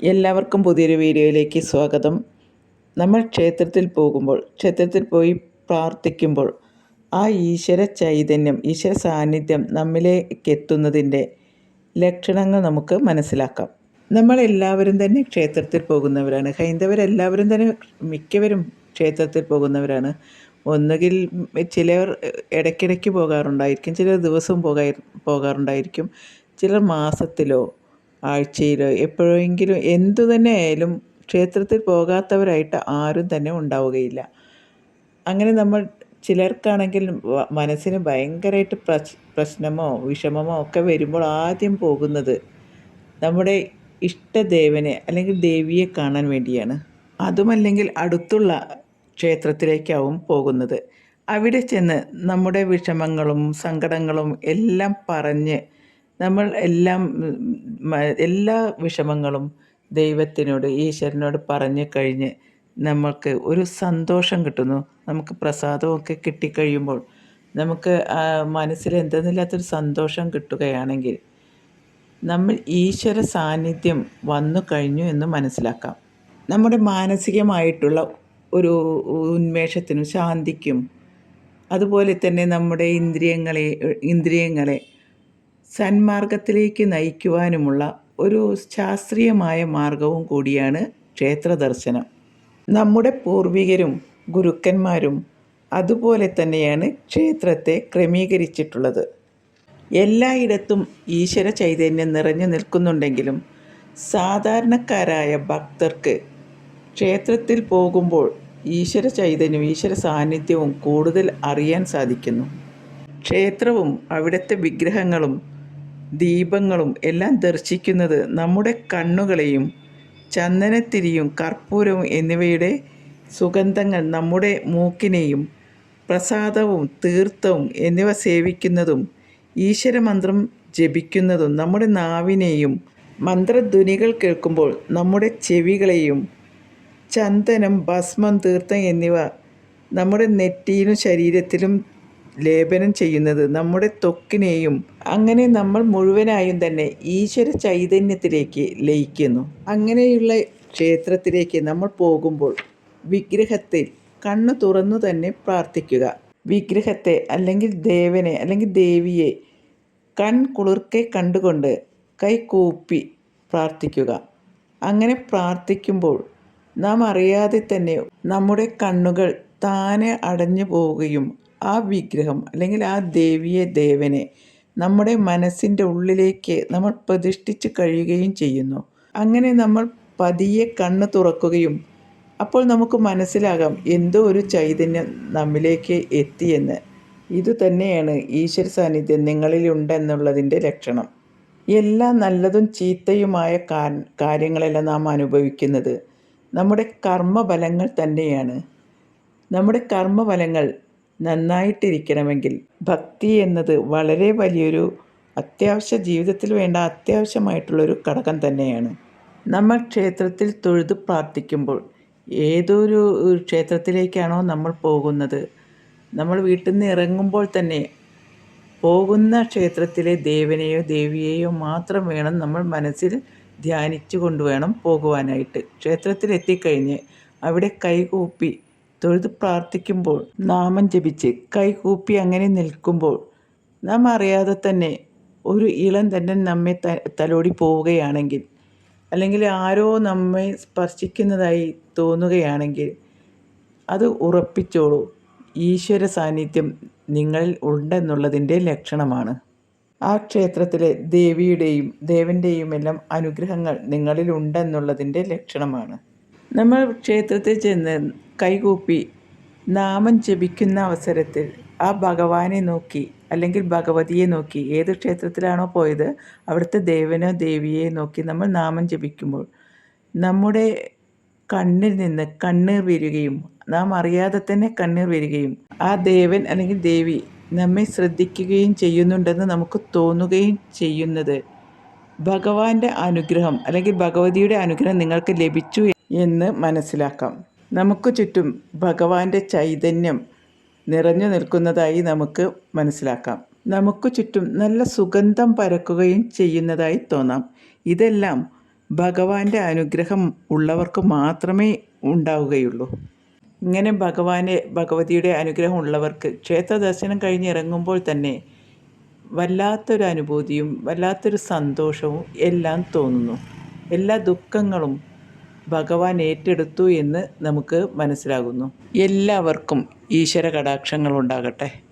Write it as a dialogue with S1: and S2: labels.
S1: എല്ലാവർക്കും പുതിയൊരു വീഡിയോയിലേക്ക് സ്വാഗതം. നമ്മൾ ക്ഷേത്രത്തിൽ പോകുമ്പോൾ ക്ഷേത്രത്തിൽ പോയി പ്രാർത്ഥിക്കുമ്പോൾ ആ ഈശ്വര ചൈതന്യം ഈശ്വര സാന്നിധ്യം നമ്മിലേക്ക് എത്തുന്നതിന്റെ ലക്ഷണങ്ങൾ നമുക്ക് മനസ്സിലാക്കാം. നമ്മളെല്ലാവരും തന്നെ ക്ഷേത്രത്തിൽ പോകുന്നവരാണ്. ഹൈന്ദവരെല്ലാവരും തന്നെ മിക്കവരും ക്ഷേത്രത്തിൽ പോകുന്നവരാണ്. ഒന്നുകിൽ ചിലർ ഇടയ്ക്കിടയ്ക്ക് പോകാറുണ്ടായിരിക്കും ചിലർ ദിവസവും പോകാ പോകാറുണ്ടായിരിക്കും. ചിലർ മാസത്തിലോ ആഴ്ചയിലോ എപ്പോഴെങ്കിലും എന്തു തന്നെ ആയാലും ക്ഷേത്രത്തിൽ പോകാത്തവരായിട്ട് ആരും തന്നെ ഉണ്ടാവുകയില്ല. അങ്ങനെ നമ്മൾ ചിലർക്കാണെങ്കിൽ മനസ്സിന് ഭയങ്കരമായിട്ട് പ്രശ് പ്രശ്നമോ വിഷമമോ ഒക്കെ വരുമ്പോൾ ആദ്യം പോകുന്നത് നമ്മുടെ ഇഷ്ടദേവനെ അല്ലെങ്കിൽ ദേവിയെ കാണാൻ വേണ്ടിയാണ്. അതുമല്ലെങ്കിൽ അടുത്തുള്ള ക്ഷേത്രത്തിലേക്കാവും പോകുന്നത്. അവിടെ ചെന്ന് നമ്മുടെ വിഷമങ്ങളും സങ്കടങ്ങളും എല്ലാം പറഞ്ഞ് നമ്മൾ എല്ലാം എല്ലാ വിഷമങ്ങളും ദൈവത്തിനോട് ഈശ്വരനോട് പറഞ്ഞു കഴിഞ്ഞ് നമുക്ക് ഒരു സന്തോഷം കിട്ടുന്നു. നമുക്ക് പ്രസാദമൊക്കെ കിട്ടിക്കഴിയുമ്പോൾ നമുക്ക് മനസ്സിൽ എന്തെന്നില്ലാത്തൊരു സന്തോഷം കിട്ടുകയാണെങ്കിൽ നമ്മൾ ഈശ്വര സാന്നിധ്യം വന്നു കഴിഞ്ഞു എന്ന് മനസ്സിലാക്കാം. നമ്മുടെ മാനസികമായിട്ടുള്ള ഒരു ഉന്മേഷത്തിനും ശാന്തിക്കും അതുപോലെ തന്നെ നമ്മുടെ ഇന്ദ്രിയങ്ങളെ ഇന്ദ്രിയങ്ങളെ സന്മാർഗത്തിലേക്ക് നയിക്കുവാനുമുള്ള ഒരു ശാസ്ത്രീയമായ മാർഗവും കൂടിയാണ് ക്ഷേത്ര ദർശനം നമ്മുടെ പൂർവികരും ഗുരുക്കന്മാരും അതുപോലെ തന്നെയാണ് ക്ഷേത്രത്തെ ക്രമീകരിച്ചിട്ടുള്ളത്. എല്ലായിടത്തും ഈശ്വര ചൈതന്യം നിറഞ്ഞു നിൽക്കുന്നുണ്ടെങ്കിലും സാധാരണക്കാരായ ഭക്തർക്ക് ക്ഷേത്രത്തിൽ പോകുമ്പോൾ ഈശ്വര ചൈതന്യവും ഈശ്വര സാന്നിധ്യവും കൂടുതൽ അറിയാൻ സാധിക്കുന്നു. ക്ഷേത്രവും അവിടുത്തെ വിഗ്രഹങ്ങളും ദീപങ്ങളും എല്ലാം ദർശിക്കുന്നത് നമ്മുടെ കണ്ണുകളെയും ചന്ദനത്തിരിയും കർപ്പൂരവും എന്നിവയുടെ സുഗന്ധങ്ങൾ നമ്മുടെ മൂക്കിനെയും പ്രസാദവും തീർത്ഥവും എന്നിവ സേവിക്കുന്നതും ഈശ്വരമന്ത്രം ജപിക്കുന്നതും നമ്മുടെ നാവിനെയും മന്ത്രധ്വനികൾ കേൾക്കുമ്പോൾ നമ്മുടെ ചെവികളെയും ചന്ദനം ഭസ്മം തീർത്ഥം എന്നിവ നമ്മുടെ നെറ്റിയിലും ശരീരത്തിലും ലേപനം ചെയ്യുന്നത് നമ്മുടെ ത്വക്കിനെയും അങ്ങനെ നമ്മൾ മുഴുവനായും തന്നെ ഈശ്വര ചൈതന്യത്തിലേക്ക് ലയിക്കുന്നു. അങ്ങനെയുള്ള ക്ഷേത്രത്തിലേക്ക് നമ്മൾ പോകുമ്പോൾ വിഗ്രഹത്തിൽ കണ്ണു തുറന്നു തന്നെ പ്രാർത്ഥിക്കുക. വിഗ്രഹത്തെ അല്ലെങ്കിൽ ദേവനെ അല്ലെങ്കിൽ ദേവിയെ കൺ കുളിർക്കെ കണ്ടുകൊണ്ട് കൈ കൂപ്പി പ്രാർത്ഥിക്കുക. അങ്ങനെ പ്രാർത്ഥിക്കുമ്പോൾ നാം അറിയാതെ തന്നെ നമ്മുടെ കണ്ണുകൾ താനെ അടഞ്ഞു പോവുകയും ആ വിഗ്രഹം അല്ലെങ്കിൽ ആ ദേവിയെ ദേവനെ നമ്മുടെ മനസ്സിന്റെ ഉള്ളിലേക്ക് നമ്മൾ പ്രതിഷ്ഠിച്ച് കഴിയുകയും ചെയ്യുന്നു. അങ്ങനെ നമ്മൾ പതിയെ കണ്ണ് തുറക്കുകയും അപ്പോൾ നമുക്ക് മനസ്സിലാകാം എന്തോ ഒരു ചൈതന്യം നമ്മിലേക്ക് എത്തിയെന്ന്. ഇതുതന്നെയാണ് ഈശ്വര സാന്നിധ്യം നിങ്ങളിലുണ്ടെന്നുള്ളതിന്റെ ലക്ഷണം. എല്ലാ നല്ലതും ചീത്തയുമായ കാര്യങ്ങളെല്ലാം നാം അനുഭവിക്കുന്നത് നമ്മുടെ കർമ്മഫലങ്ങൾ തന്നെയാണ്. നമ്മുടെ കർമ്മഫലങ്ങൾ നന്നായിട്ടിരിക്കണമെങ്കിൽ ഭക്തി എന്നത് വളരെ വലിയൊരു അത്യാവശ്യ ജീവിതത്തിൽ വേണ്ട അത്യാവശ്യമായിട്ടുള്ളൊരു ഘടകം തന്നെയാണ്. നമ്മൾ ക്ഷേത്രത്തിൽ തൊഴുത് പ്രാർത്ഥിക്കുമ്പോൾ ഏതൊരു ക്ഷേത്രത്തിലേക്കാണോ നമ്മൾ പോകുന്നത് നമ്മൾ വീട്ടിൽ നിന്ന് ഇറങ്ങുമ്പോൾ തന്നെ പോകുന്ന ക്ഷേത്രത്തിലെ ദേവനെയോ ദേവിയെയോ മാത്രം വേണം നമ്മൾ മനസ്സിൽ ധ്യാനിച്ചു കൊണ്ടുവേണം പോകുവാനായിട്ട്. ക്ഷേത്രത്തിൽ എത്തിക്കഴിഞ്ഞ് അവിടെ കൈകൂപ്പി തൊഴുത് പ്രാർത്ഥിക്കുമ്പോൾ നാമം ജപിച്ച് കൈകൂപ്പി അങ്ങനെ നിൽക്കുമ്പോൾ നാം അറിയാതെ തന്നെ ഒരു ഇളം തന്നെ നമ്മെ തലോടി പോവുകയാണെങ്കിൽ അല്ലെങ്കിൽ ആരോ നമ്മെ സ്പർശിക്കുന്നതായി തോന്നുകയാണെങ്കിൽ അത് ഉറപ്പിച്ചോളൂ. ഈശ്വര സാന്നിധ്യം നിങ്ങളിൽ ഉണ്ടെന്നുള്ളതിന്റെ ലക്ഷണമാണ്. ആ ക്ഷേത്രത്തിലെ ദേവിയുടെയും ദേവന്റെയും എല്ലാം അനുഗ്രഹങ്ങൾ നിങ്ങളിൽ ഉണ്ടെന്നുള്ളതിന്റെ ലക്ഷണമാണ്. നമ്മൾ ക്ഷേത്രത്തിൽ ചെന്ന് കൈകൂപ്പി നാമം ജപിക്കുന്ന അവസരത്തിൽ ആ ഭഗവാനെ നോക്കി അല്ലെങ്കിൽ ഭഗവതിയെ നോക്കി ഏത് ക്ഷേത്രത്തിലാണോ പോയത് അവിടുത്തെ ദേവനോ ദേവിയെ നോക്കി നമ്മൾ നാമം ജപിക്കുമ്പോൾ നമ്മുടെ കണ്ണിൽ നിന്ന് കണ്ണീർ വരികയും നാം അറിയാതെ തന്നെ കണ്ണീർ വരികയും ആ ദേവൻ അല്ലെങ്കിൽ ദേവി നമ്മെ ശ്രദ്ധിക്കുകയും ചെയ്യുന്നുണ്ടെന്ന് നമുക്ക് തോന്നുകയും ചെയ്യുന്നത് ഭഗവാന്റെ അനുഗ്രഹം അല്ലെങ്കിൽ ഭഗവതിയുടെ അനുഗ്രഹം നിങ്ങൾക്ക് ലഭിച്ചു എന്ന് മനസ്സിലാക്കാം. നമുക്ക് ചുറ്റും ഭഗവാന്റെ ചൈതന്യം നിറഞ്ഞു നിൽക്കുന്നതായി നമുക്ക് മനസ്സിലാക്കാം. നമുക്ക് ചുറ്റും നല്ല സുഗന്ധം പരക്കുകയും ചെയ്യുന്നതായി തോന്നാം. ഇതെല്ലാം ഭഗവാന്റെ അനുഗ്രഹം ഉള്ളവർക്ക് മാത്രമേ ഉണ്ടാവുകയുള്ളൂ. ഇങ്ങനെ ഭഗവാനെ ഭഗവതിയുടെ അനുഗ്രഹം ഉള്ളവർക്ക് ക്ഷേത്ര ദർശനം കഴിഞ്ഞ് ഇറങ്ങുമ്പോൾ തന്നെ വല്ലാത്തൊരു അനുഭൂതിയും വല്ലാത്തൊരു സന്തോഷവും എല്ലാം തോന്നുന്നു. എല്ലാ ദുഃഖങ്ങളും ഭഗവാൻ ഏറ്റെടുത്തു എന്ന് നമുക്ക് മനസ്സിലാകുന്നു. എല്ലാവർക്കും ഈശ്വര കടാക്ഷങ്ങൾ ഉണ്ടാകട്ടെ